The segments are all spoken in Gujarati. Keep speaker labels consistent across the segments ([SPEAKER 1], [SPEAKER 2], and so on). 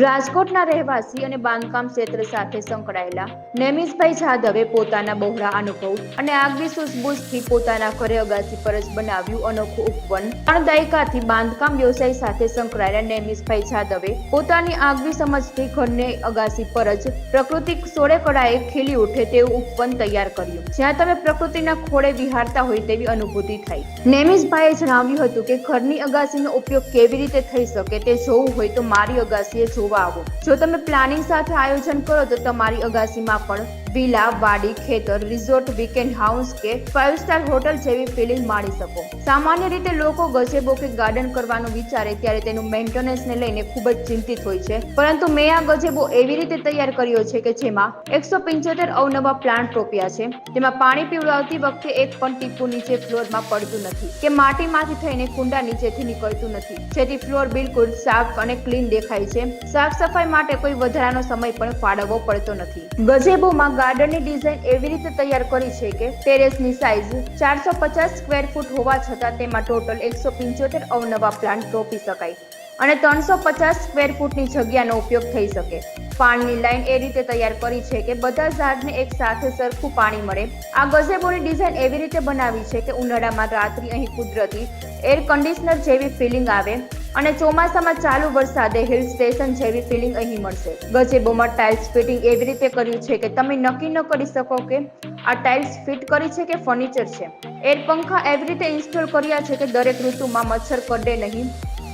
[SPEAKER 1] રાજકોટના રહેવાસી અને બાંધકામ ક્ષેત્ર સાથે સંકળાયેલા નેમિશભાઈ જાદવે પોતાના બહોળા અનુભવ અને આગવી સુસબૂસથી પોતાના ઘરે અગાસી પર બનાવ્યું અનોખું ઉપવન. ત્રણ દાયકાથી બાંધકામ વ્યવસાય સાથે સંકળાયેલા નેમિશભાઈ જાદવે પોતાની આગવી સમજથી ઘરને અગાસી પર જ સોળે કળાએ ખીલી ઉઠે તેવું ઉપવન તૈયાર કર્યું. જ્યાં તમે પ્રકૃતિના ખોળે વિહારતા હોય તેવી અનુભૂતિ થઈ નેમિશભાઈએ જણાવ્યું હતું કે ઘરની અગાસીનો ઉપયોગ કેવી રીતે થઈ શકે તે જોવું હોય તો મારી અગાસીએ જોવા આવો. જો તમે પ્લાનિંગ સાથે આયોજન કરો તો તમારી અગાસીમાં પણ વિલા, વાડી, ખેતર, રિઝોર્ટ વીકેન્ડ હાઉસ કે ફાઇવ સ્ટાર હોટલ જેવી ફિલિંગ માણી શકો. સામાન્ય રીતે લોકો ગજેબો કે ગાર્ડન કરવાનું વિચારે ત્યારે તેનું મેન્ટેનન્સને લઈને ખૂબ જ ચિંતિત હોય છે. પરંતુ મેં આ ગજેબો એવી રીતે તૈયાર કર્યો છે કે જેમાં એકસો પંચોતેર અવનવા પ્લાન્ટ રોપ્યા છે. તેમાં પાણી પીવડાવતી વખતે એક પણ ટીપું નીચે ફ્લોરમાં પડતું નથી કે માટીમાંથી થઈને કુંડા નીચેથી નીકળતું નથી. જેથી ફ્લોર બિલકુલ સાફ અને ક્લીન દેખાય છે. સાફ સફાઈ માટે કોઈ વધારાનો સમય પણ ફાળવવો પડતો નથી. ગઝેબોમાં ગાર્ડનની ડિઝાઇન એવી રીતે તૈયાર કરી છે કે ટેરેસની સાઇઝ ચારસો પચાસ સ્ક્વેર ફૂટ હોવા છતાં તેમાં ટોટલ એકસો પંચોતેર અવનવા પ્લાન્ટ રોપી શકાય અને ત્રણસો પચાસ સ્ક્વેર ફૂટની જગ્યાનો ઉપયોગ થઈ શકે. પાણીની લાઈન એ રીતે તૈયાર કરી છે કે બધા ઝાડને એક સાથે સરખું પાણી મળે. આ ગઝેબોની ડિઝાઇન એવી રીતે બનાવી છે કે ઉનાળામાં રાત્રિ અહીં કુદરતી એર કન્ડિશનર જેવી ફિલિંગ આવે અને ચોમાસામાં ચાલુ વરસાદે હિલ સ્ટેશન જેવી ફિલિંગ અહીં મળશે. ગજેબોમાં ટાઇલ્સ ફિટિંગ એવી રીતે કર્યું છે કે તમે નક્કી ન કરી શકો કે આ ટાઇલ્સ ફિટ કરી છે કે ફર્નિચર છે. એર પંખા એવી રીતે ઇન્સ્ટોલ કર્યા છે કે દરેક ઋતુમાં મચ્છર કરડે નહીં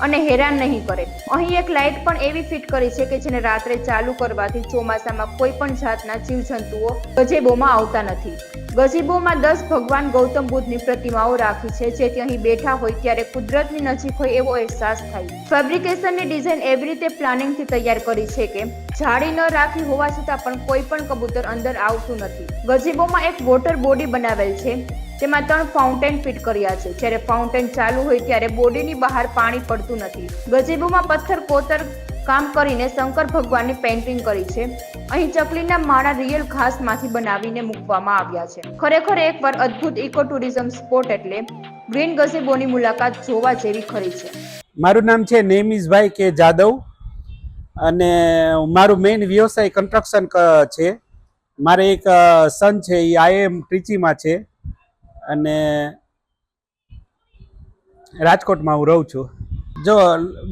[SPEAKER 1] અને હેરાન નહીં કરે. અહીં એક લાઇટ પણ એવી ફિટ કરી છે કે જેને રાત્રે ચાલુ કરવાથી ચોમાસામાં કોઈ પણ જાતના જીવજંતુઓ ગજેબોમાં આવતા નથી. ગજીબોમાં દસ ભગવાન ગૌતમ બુદ્ધની પ્રતિમાઓ રાખી છે, જેથી અહીં બેઠા હોય ત્યારે કુદરતની નજીક હોય એવો અહેસાસ થાય. ફેબ્રિકેશનની ડિઝાઇન એવી રીતે પ્લાનિંગથી તૈયાર કરી છે કે, જાળી ન રાખી હોવા છતાં પણ કોઈ પણ કબૂતર અંદર આવતું નથી. ગજીબોમાં એક વોટર બોડી બનાવેલ છે, તેમાં ત્રણ ફાઉન્ટેન ફિટ કર્યા છે. જ્યારે ફાઉન્ટેન ચાલુ હોય ત્યારે બોડીની બહાર પાણી પડતું નથી. ગજીબોમાં પથ્થર, કોતર કામ કરીને શંકર ભગવાનની પેઇન્ટિંગ કરી છે. અહીં ચકલીના માળા રિયલ ઘાસમાંથી બનાવીને મૂકવામાં આવ્યા છે. ખરેખર એકવાર અદ્ભુત ઇકો ટુરિઝમ સ્પોટ એટલે ગ્રીન ગઝેબોની મુલાકાત જોવા જેવી ખરી છે.
[SPEAKER 2] મારું નામ છે નેમિઝભાઈ કે જાદવ અને મારું મેઇન વ્યવસાય કન્સ્ટ્રક્શન છે. મારે એક સન છે એ આઈએમ ટ્રીચીમાં છે. અને રાજકોટમાં હું રહું છું. જો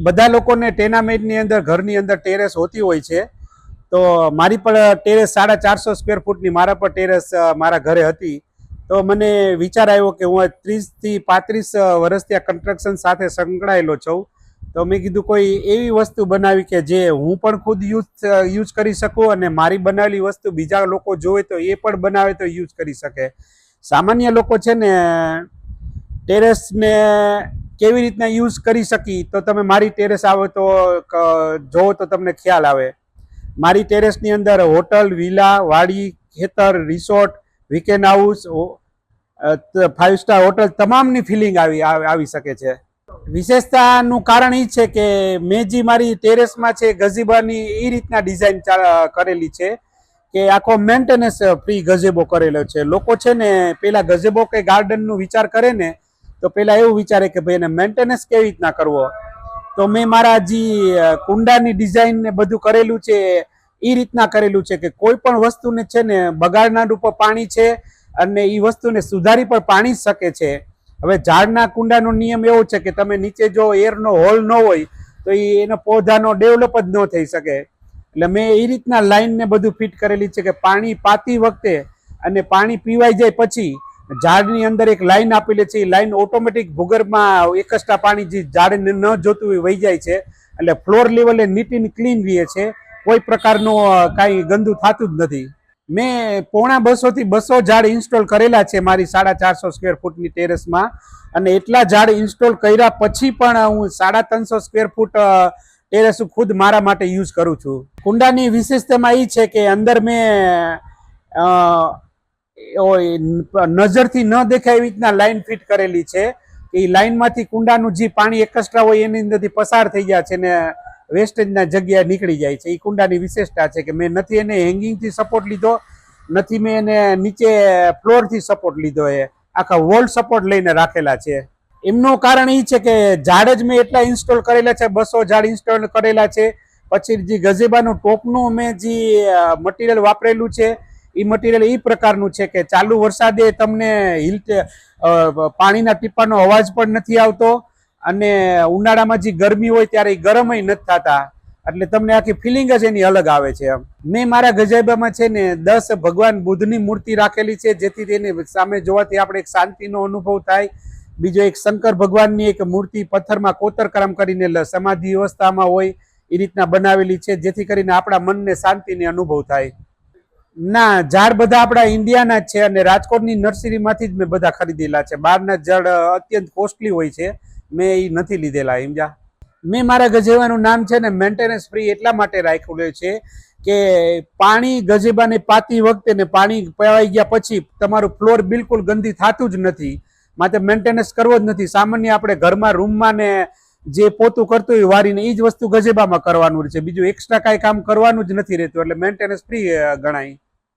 [SPEAKER 2] બધા લોકોને ટેનામેન્ટની અંદર, ઘરની અંદર ટેરેસ હોતી હોય છે, તો મારી પણ ટેરેસ સાડા ચારસો સ્ક્વેર ફૂટની, મારા પણ ટેરેસ મારા ઘરે હતી. તો મને વિચાર આવ્યો કે હું ત્રીસથી પાંત્રીસ વર્ષથી આ કન્સ્ટ્રક્શન સાથે સંકળાયેલો છું. તો મેં કીધું, કોઈ એવી વસ્તુ બનાવી કે જે હું પણ ખુદ યુઝ યુઝ કરી શકું અને મારી બનાવેલી વસ્તુ બીજા લોકો જોવે તો એ પણ બનાવે તો યુઝ કરી શકે. સામાન્ય લોકો છે ને, ટેરેસને કેવી રીતના યુઝ કરી શકી તો તમે મારી ટેરેસ આવો તો જોવો તો તમને ખ્યાલ આવે. મારી ટેરેસની અંદર હોટલ, વિલા, વાડી, ખેતર, resort weekend house five star hotel તમામની ફિલિંગ આવી આવી શકે છે. વિશેષતાનું કારણ એ છે કે મેં જે મારી ટેરેસમાં છે ગઝીબાની એ રીતના ડિઝાઇન કરેલી છે કે આખો મેન્ટેનન્સ ફ્રી ગઝેબો કરેલો છે. લોકો છે ને પેલા ગઝેબો કે ગાર્ડનનું વિચાર કરે ને તો પેલા એવું વિચારે કે ભાઈ એને મેન્ટેનન્સ કેવી રીતના કરવો? તો મેં મારા જે કુંડાની ડિઝાઇન ને બધું કરેલું છે એ રીતના કરેલું છે કે કોઈ પણ વસ્તુને છે ને બગાડના રૂપે પાણી છે અને એ વસ્તુને સુધારી પણ પાણી શકે છે. હવે ઝાડના કુંડાનો નિયમ એવો છે કે તમે નીચે જો એરનો હોલ ન હોય તો એ એનો પૌધાનો ડેવલપ જ ન થઈ શકે. એટલે મેં એ રીતના લાઈનને બધું ફિટ કરેલી છે કે પાણી પાતી વખતે અને પાણી પીવાઈ જાય પછી ઝાડની અંદર એક લાઈન આપેલી છે. એ લાઈન ઓટોમેટિક ભૂગર્ભમાં એકસ્ટા પાણી જે ઝાડને ન જોતું હોય વહી જાય છે. એટલે ફ્લોર લેવલે નીટ એન્ડ ક્લીન રહે છે. કોઈ પ્રકારનું કાંઈ ગંદુ થતું જ નથી. મેં પોણા બસોથી બસો ઝાડ ઇન્સ્ટોલ કરેલા છે મારી સાડા ચારસો સ્ક્વેર ફૂટની ટેરેસમાં અને એટલા ઝાડ ઇન્સ્ટોલ કર્યા પછી પણ હું સાડા ત્રણસો સ્ક્વેર ફૂટ ટેરેસ ખુદ મારા માટે યુઝ કરું છું. કુંડાની વિશેષતામાં એ છે કે અંદર મેં નજરથી ન દેખાય એવી રીતના લાઈન ફિટ કરેલી છે એ લાઈનમાંથી કુંડાનું જે પાણી એકસ્ટ્રા હોય એની અંદરથી પસાર થઈ જાય છે ને વેસ્ટેજના જગ્યાએ નીકળી જાય છે. એ કુંડાની વિશેષતા છે કે મેં નથી એને હેંગિંગથી સપોર્ટ લીધો, નથી મેં એને નીચે ફ્લોરથી સપોર્ટ લીધો એ, આખા વોલ સપોર્ટ લઈને રાખેલા છે. એમનું કારણ એ છે કે ઝાડ જ મેં એટલા ઇન્સ્ટોલ કરેલા છે, બસો ઝાડ ઇન્સ્ટોલ કરેલા છે. પછી જે ગઝેબાનું ટોપનું મેં જે મટીરિયલ વાપરેલું છે એ મટીરિયલ એ પ્રકારનું છે કે ચાલુ વરસાદે તમને હિલ પાણીના ટીપાનો અવાજ પણ નથી આવતો અને ઉનાળામાં જે ગરમી હોય ત્યારે એ ગરમય નથી થતા. એટલે તમને આખી ફિલિંગ જ એની અલગ આવે છે એમ. મેં મારા ગજાબામાં છે ને દસ ભગવાન બુદ્ધની મૂર્તિ રાખેલી છે, જેથી તેની સામે જોવાથી આપણે એક શાંતિનો અનુભવ થાય. બીજો એક શંકર ભગવાનની એક મૂર્તિ પથ્થરમાં કોતરકામ કરીને સમાધિ અવસ્થામાં હોય એ રીતના બનાવેલી છે, જેથી કરીને આપણા મનને શાંતિને અનુભવ થાય. ના, ઝાડ બધા આપણા ઇન્ડિયાના જ છે અને રાજકોટની નર્સરીમાંથી જ મેં બધા ખરીદેલા છે. બહારના ઝાડ અત્યંત કોસ્ટલી હોય છે. મેં એ નથી લીધેલા સમજા મેં મારા ગજેવાનું નામ છે ને મેન્ટેનન્સ ફ્રી એટલા માટે રાખેલું છે કે પાણી ગજેબાને પાતી વખતે ને પાણી પવાઈ ગયા પછી તમારું ફ્લોર બિલકુલ ગંદી થતું જ નથી. માટે મેન્ટેનન્સ કરવો જ નથી. સામાન્ય આપણે ઘરમાં રૂમમાં ને જે પોતું કરતું હોય વારીને એ જ વસ્તુ ગજેબામાં કરવાનું છે. બીજું એક્સ્ટ્રા કાંઈ કામ કરવાનું જ નથી રહેતું, એટલે મેન્ટેનન્સ ફ્રી ગણાય.